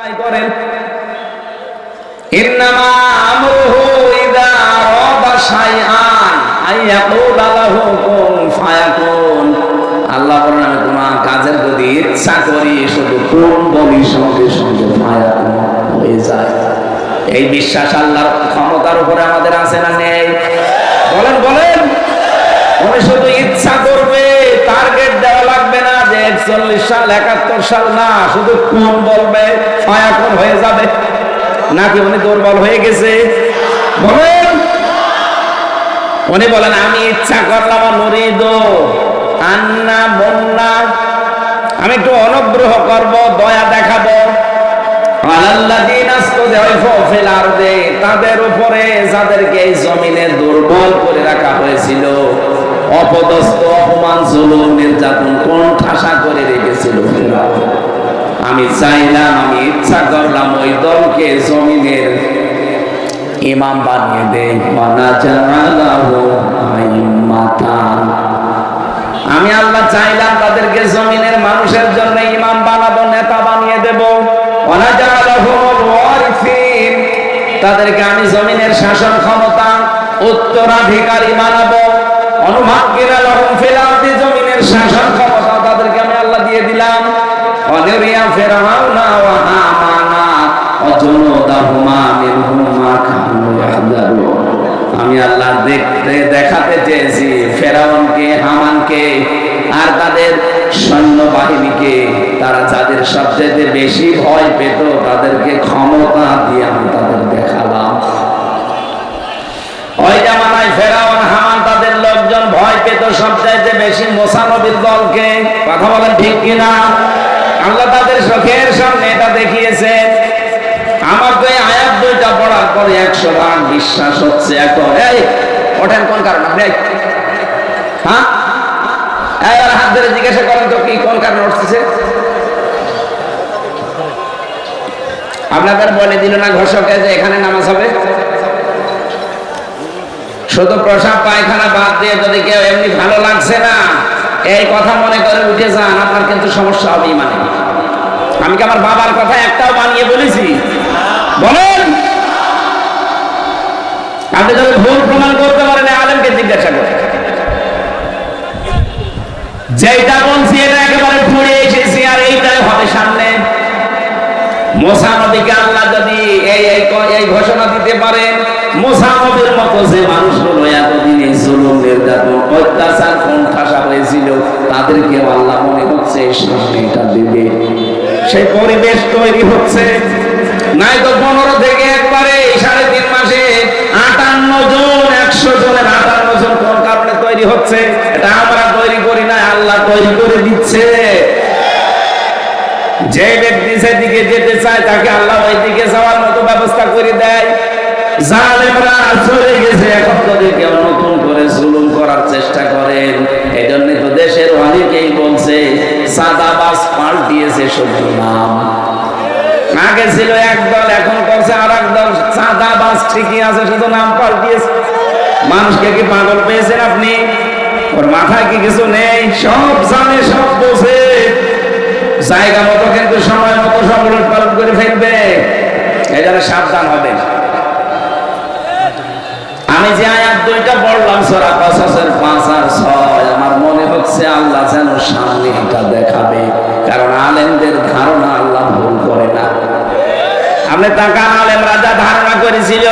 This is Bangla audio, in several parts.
তাই করেন। ইন্নামা আমরুহু ইযা আরাদা শাইআন আইয়াকুলা লাহু কুন ফায়াকুন। আল্লাহ বলেন, আমি তোমার কাজের ইচ্ছা করি, শুধু কোন সঙ্গে সঙ্গে ফায়াকুন হয়ে যায়। এই বিশ্বাস আল্লাহর ক্ষমতার উপরে আমাদের আছে না নেই? বলেন বলেন। শুধু সাল, একাত্তর সাল, না, শুধু কোন বলবে ফায়াকুন হয়ে যাবে। নাকি উনি দুর্বল হয়ে গেছে? উনি বলেন, আমি ইচ্ছা করলাম নরিদ আন্না বন্যা আমি একটু অনুগ্রহ করব, দয়া দেখাবো। তাদের উপরে যাদেরকে এই জমিনে দুর্বল করে রাখা হয়েছিল। অপদস্থ, অপমান, জুলুম, নির্যাতন কোন ঠাসা করে রেখেছিল আমি চাইলাম, আমি ইচ্ছা করলাম ওই দলকে জমিনের ইমাম বানিয়ে দে জানালাহু আইম্মাতান আমি আল্লাহ চাইলাম তাদেরকে জমিনের মানুষের জন্য ইমাম বানাবো, নেতা বানিয়ে দেব। তাদেরকে আমি জমিনের শাসন ক্ষমতা, উত্তরাধিকারী বানাবো। অনুমাক্কিরা লাহুম আমি আল্লাহ দেখতে, দেখাতে চেয়েছি ফেরাউনকে, হামানকে আর তাদের সৈন্যবাহিনীকে। তারা যাদের সবচেয়ে বেশি ভয় পেত, তাদেরকে ক্ষমতা দিয়ে আমি তাদের দেখালাম। ওই জামানায় ফেরাউন হামান তাদের লোকজন ভয় পেত সবচাইতে বেশি দলকে কথা বলেন ঠিক কিনা? আল্লাহ তাদের চোখের সামনে এটা দেখিয়েছে। আমার তো আয়াত পড়ার পরে একশো বিশ্বাস হচ্ছে এই, ওঠেন কোন কারণ? আপনি হ্যাঁ? এবার হাত ধরে জিজ্ঞাসা করেন তো কি, কোন কারণে উঠতেছে? আপনাদের বলে দিল না ঘোষকে যে এখানে নামাজ হবে? শুধু প্রসাব পায়খানা বাদ দিয়ে যদি কেউ এমনি ভালো লাগছে না, এই কথা মনে করে উঠে যান, আপনার কিন্তু সমস্যা হবেই মানে। আমি কি আমার বাবার কথা একটাও বানিয়ে বলেছি? বলেন। আপনি যদি ভুল প্রমাণ করতে পারেন আলেমকে জিজ্ঞাসা করেন যেটা বলছি, এটা একেবারে পড়ে এসেছি, আর এইটাই হবে সামনে। মোসা নবীকে আল্লাহ এই ঘোষণা দিতে পারেন মোসা মতো যে মানুষগুলো এতদিন জুলুম, নির্যাতন, অত্যাচার কোন হয়েছিল, তাদেরকে আল্লাহ মনে হচ্ছে সামনে দেবে। সেই পরিবেশ তৈরি হচ্ছে। নাই তো পনেরো থেকে একবারে সাড়ে তিন মাসে আটান্ন জন, একশো জনের আটান্ন জন কোন কারণে তৈরি হচ্ছে? এটা আমরা তৈরি করি না আল্লাহ তৈরি করে দিচ্ছে। যে ব্যক্তি সেদিকে যেতে চায়, তাকে আল্লাহ ওই দিকে যাওয়ার মতো ব্যবস্থা করে দেয়। জালেমরা চলে গেছে, এখন যদি কেউ নতুন করে জুলুম করার চেষ্টা করেন। এই জন্য তো দেশের অনেকেই বলছে, সাদাবাস পাল্টিয়েছে শুধু নাম। আগে ছিল এক দল, এখন করছে আর এক দল চাঁদাবাজ ঠিকই আছে, শুধু নাম পাল্টিয়েছে। মানুষকে কি পাগল পেয়েছেন আপনি? ওর মাথায় কি কিছু নেই? সব জানে, সব বোঝে। জায়গা মতো কিন্তু সময় মতো উলট পালট করে ফেলবে। এই জন্য সাবধান হবে আমি যে আয়াত দুইটা পড়লাম, সোরা কসসের পাঁচ আর ছয়, আমার মনে হচ্ছে আল্লাহ যেন সামনে এটা দেখাবে, কারণ আলেমদের ধারণা আল্লাহ ভুল করে না। আপনি তাকান আলেম রাজা ধারণা করেছিল,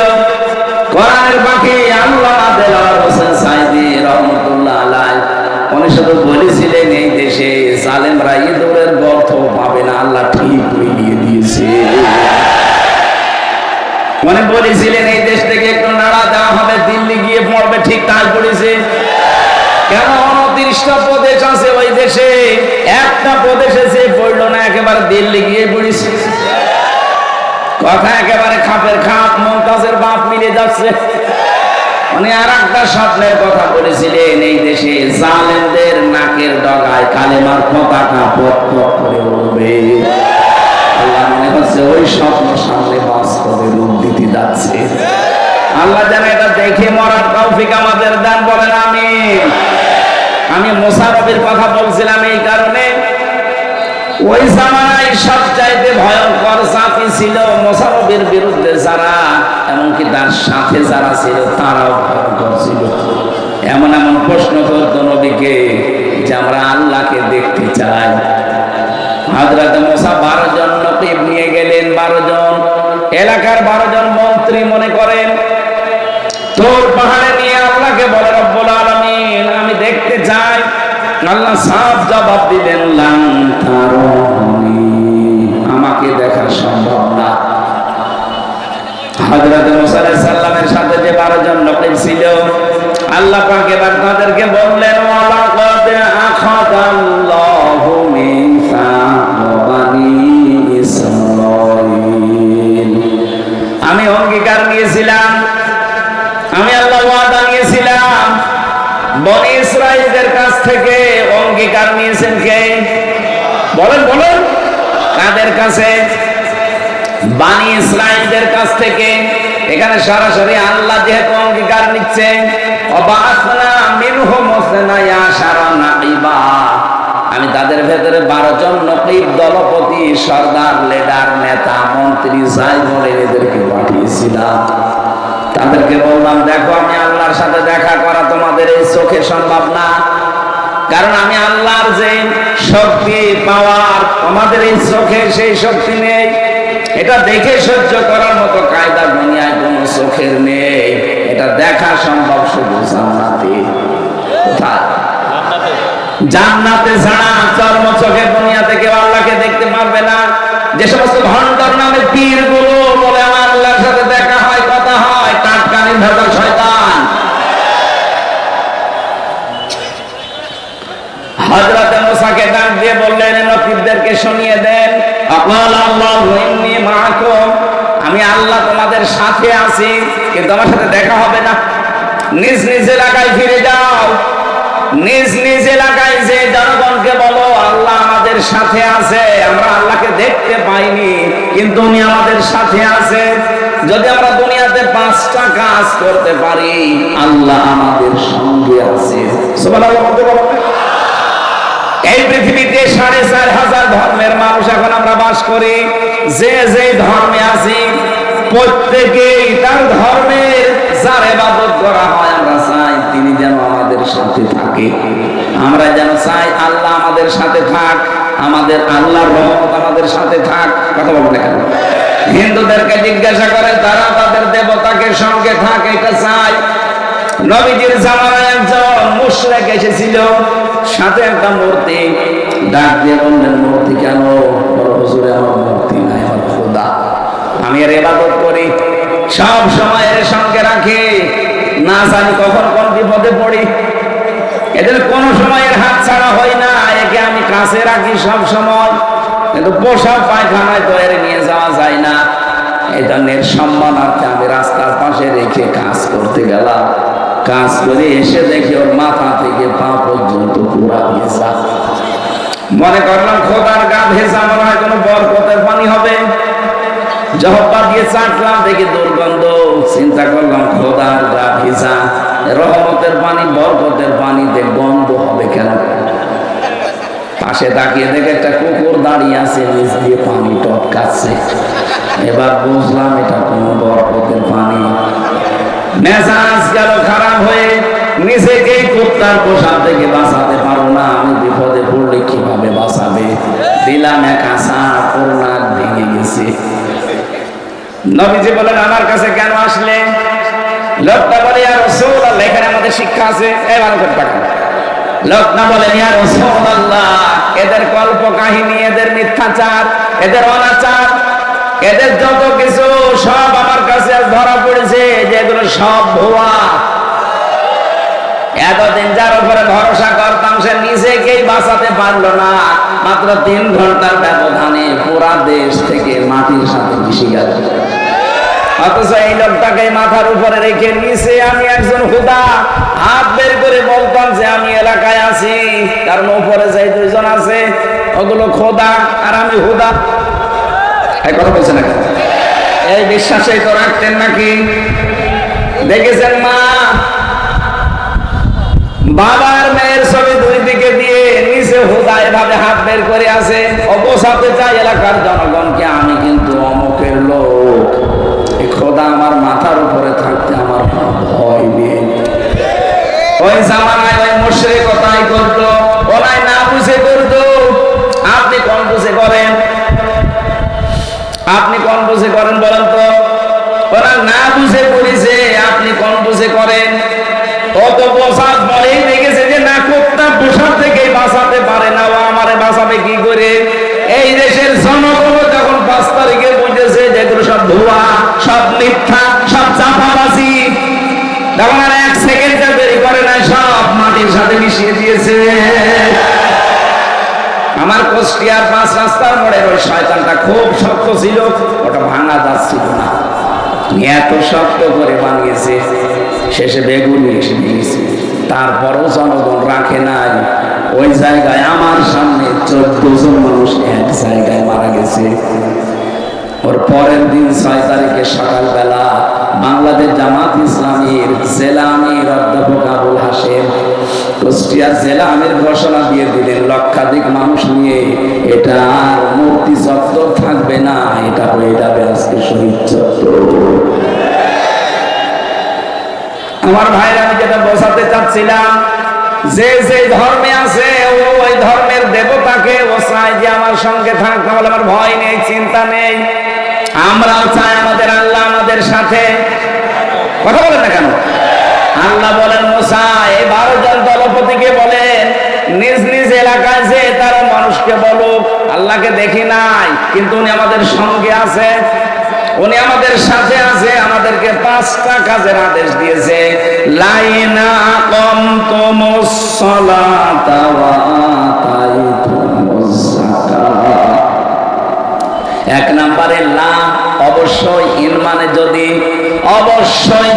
কোরআনের পাখি আল্লাহ দেলাওয়ার হোসেন সাইদি রহমতুল্লাহ আলাই উনি শুধু বলেছিলেন জালেমরা ইঁদুরের গর্ত পাবে না, আল্লাহ ঠিক মিলিয়ে দিয়েছে। মনে বলেছিলেন এই দেশ থেকে একটু নাড়া দেওয়া হবে, দিল্লি গিয়ে পড়বে ঠিক তাই পড়েছে। কেন উনত্রিশটা প্রদেশ আছে ওই দেশে? একটা প্রদেশে সে পড়ল না, একেবারে দিল্লি গিয়ে পড়েছে। কথা একেবারে খাপের খাপ, মমতাজের বাপ মিলে যাচ্ছে। মানে আর একটা স্বপ্নের কথা বলেছিলেন, এই দেশে জালেমদের নাকের ডগায় কালেমার পতাকা পথ পথ করে উঠবে আল্লাহ মনে হচ্ছে ওই স্বপ্ন সামনে বাস্তবে রূপ দিতে যাচ্ছে। আল্লাহ যেন এটা দেখে মরার তৌফিক আমাদের দান, বলেন আমি আমি মোসারফের কথা বলছিলাম এই কারণে। ওই জামানায় সবচাইতে ভয়ঙ্কর জাতি ছিল মোসানবীর বিরুদ্ধে যারা, এমনকি তার সাথে যারা ছিল, তারাও ভয়ঙ্কর ছিল। এমন এমন প্রশ্ন করত নবীকে যে আমরা আল্লাহকে দেখতে চাই। হাজরত মোসা বারো জন নকিব নিয়ে গেলেন বারো জন। এলাকার বারো জন মন্ত্রী মনে করেন, তোর পাহাড়ে নিয়ে আল্লাহকে বলে, রব্বুল আলামিন, আমি দেখতে চাই। আল্লাহ সাফ জবাব দিলেন লান তারানি আমাকে দেখা সম্ভব না। হযরত মুসা আলাইহিস সাথে যে 12 জন নকিব ছিল, আল্লাহ পাক এবার তাদেরকে বললেন কাছে, বানি ইসরাইলদের কাছ থেকে, এখানে সরাসরি আল্লাহ যেহেতু অঙ্গীকার নিচ্ছে আমি তাদের ভেতরে বারো জন নকিব দলপতি, সর্দার, লিডার, নেতা, মন্ত্রী, যাই বলে এদেরকে পাঠিয়েছিলাম। তাদেরকে বললাম, দেখো, আমি আল্লাহর সাথে দেখা করা তোমাদের এই চোখে সম্ভব না। কারণ আমি আল্লাহর যে শক্তি পাওয়ার তোমাদের এই চোখে সেই শক্তি নেই। এটা দেখে সহ্য করার মতো কায়দা দুনিয়ায় কোনো চোখের নেই। এটা দেখা সম্ভব শুধু জান্নাতে। জান্নাতে ছাড়া চর্ম চোখে দুনিয়াতে কেউ আল্লাহকে দেখতে পারবে না। যে সমস্ত ভণ্ডর নামে পীরগুলো বলে আমার আমি আল্লাহ তোমাদের সাথে আছি, কিন্তু আমার সাথে দেখা হবে না। নিজ নিজ এলাকায় ফিরে যাও। নিজ নিজ এলাকায় যে জনগণকে বলো, আল্লাহ আমাদের সাথে আছে। আমরা আল্লাহকে দেখতে পাইনি, কিন্তু উনি আমাদের সাথে আছে। যদি আমরা দুনিয়াতে পাঁচটা কাজ করতে পারি, আল্লাহ আমাদের সঙ্গে আছে। পারো না? এই পৃথিবীতে সাড়ে চার হাজার ধর্মের মানুষ এখন আমরা বাস করি। যে যে ধর্মে আছি, প্রত্যেকেই তার ধর্মের যার এবাদত করা হয়, আমরা চাই তিনি যেন আমাদের সাথে থাকে। আমরা যেন চাই আল্লাহ আমাদের সাথে থাক, আমাদের আল্লাহর রহমত আমাদের সাথে থাক। কথা বলব না হিন্দুদেরকে জিজ্ঞাসা করে তারা তাদের দেবতাকে সঙ্গে থাক, এটা চায় নবীজির জামানায় একজন মুশরিক এসেছিল, সাথে একটা মূর্তি। ডাক দিয়ে বললেন, মূর্তি কেন? বড় হুজুরে, আমার মূর্তি নাই, আমার খোদা। আমি এর ইবাদত করি, সব সময় এর সঙ্গে রাখি। না জানি কখন কোন বিপদে পড়ি। এদের কোন সময় এর হাত ছাড়া হয় না, একে আমি কাছে রাখি সব সময়। কিন্তু পোশাক পায়খানায় তো এর নিয়ে যাওয়া যায় না। এই জন্য এর সম্মানার্থে আমি রাস্তার পাশে রেখে কাজ করতে গেলাম। কাজ করে এসে দেখি ওর মাথা থেকে পা পর্যন্ত পুরা ভেজা। মনে করলাম খোদার গা ভেজা, মনে হয় কোনো বরকতের পানি হবে। জহব্বা দিয়ে চাটলাম, দেখি দুর্গন্ধ। চিন্তা করলাম খোদার গা ভেজা। রহমতের পানি, বরকতের পানিতে গন্ধ হবে কেন? পাশে তাকিয়ে দেখে একটা কুকুর দাঁড়িয়ে আছে, নিচ দিয়ে পানি টপকাচ্ছে। এবার বুঝলাম এটা কোনো বরকতের পানি। মেজাজ গেল খারাপ হয়ে নিজেকেই কুত্তার পোশাক থেকে বাঁচাতে পারো না। আমি বিপদে পড়লে কীভাবে বাঁচাবে? দিলাম এক আশা করোনার ভেঙে গেছে। নবীজি বলেন, আমার কাছে কেন আসলে? লোকটা বলে আর রসুল এখানে আমাদের শিক্ষা আছে। ভালো করে টাকা লোকটা বলেন ইয়া রসুল আল্লাহ এদের কল্প কাহিনী এদের মিথ্যাচার, এদের অনাচার এদের যত কিছু সব আমার কাছে ধরা পড়েছে, যেগুলো সব ভুয়া। এতদিন যার উপরে ভরসা করতাম, সে নিজেকেই বাঁচাতে পারল না। মাত্র তিন ঘণ্টার ব্যবধানে পুরা দেশ থেকে মাটির সাথে মিশে গেল। অথচ এই লোকটাকে মাথার উপরে রেখে নিচে আমি একজন হুদা। হাত বের করে বলতাম যে আমি এলাকায় আছি, কারণ উপরে যে দুজন আছে, ওগুলো খোদা আর আমি হুদা। এক কথা বলছে নাকি? এই বিশ্বাসে তো রাখতেন নাকি? দেখেছেন মা? বাবার মেয়ের ছবি দুই দিকে দিয়ে নিচে হুদা এভাবে হাত বের করে আছে। অপসাতে চাই এলাকার জনগণকে, আমি কিন্তু অমুকের লোক। খোদা আমার মাথার উপরে থাকতে আমার কোনো ভয় নেই। ওই জামানায় ওই মুশরে কথাই করতো ওনায় না বুঝে বাঁচাতে পারে না, ও আমারে বাঁচাবে কি করে? এই দেশের জনগণ যখন পাঁচ তারিখে বুঝেছে যেগুলো সব ধোয়া সব মিথ্যা, সব চাপাবাজি তখন আর এক দেরি করে না সব মাটির সাথে মিশিয়ে দিয়েছে। আমার পাঁচ রাস্তার মোড়ের ওই শয়তানটা খুব শক্ত ছিল, ওটা ভাঙা যাচ্ছিল না। এত শক্ত করে বানিয়েছে, শেষে বেগুন এসে দিয়েছে। তারপরও জনগণ রাখে নাই ওই জায়গায় আমার সামনে চোদ্দ জন মানুষ এক জায়গায় মারা গেছে। ওর পরের দিন ছয় তারিখে সকালবেলা বাংলাদেশ জামাত ইসলামীর জেলা আমির অধ্যাপক আবুল হাসেম কুষ্টিয়ার জেলা আমির ঘোষণা দিয়ে দিলেন, লক্ষাধিক মানুষ নিয়ে এটা আর মূর্তি চত্বর থাকবে না, এটা হয়ে যাবে আজকে শহীদ চত্বর আমার ভাইরা আমি যেটা বোঝাতে চাচ্ছিলাম যে যে ধর্মে আছে, ও ওই ধর্মের দেবতাকে ও চায় যে আমার সঙ্গে থাক, তাহলে আমার ভয় নেই, চিন্তা নেই। আমরাও চাই আমাদের আল্লাহ আমাদের সাথে। কথা বলেন না কেন? আল্লাহ বলেন, মোসা এই বারো জন দলপতিকে বলেন, নিজ নিজ এলাকায় যে তারা মানুষকে বলুক, আল্লাহকে দেখি নাই, কিন্তু উনি আমাদের সঙ্গে আছে। উনি আমাদের সাথে আছে, আমাদেরকে পাঁচটা কাজের আদেশ দিয়েছে। এক নম্বরে, লা, অবশ্যই ইন মানে যদি, অবশ্যই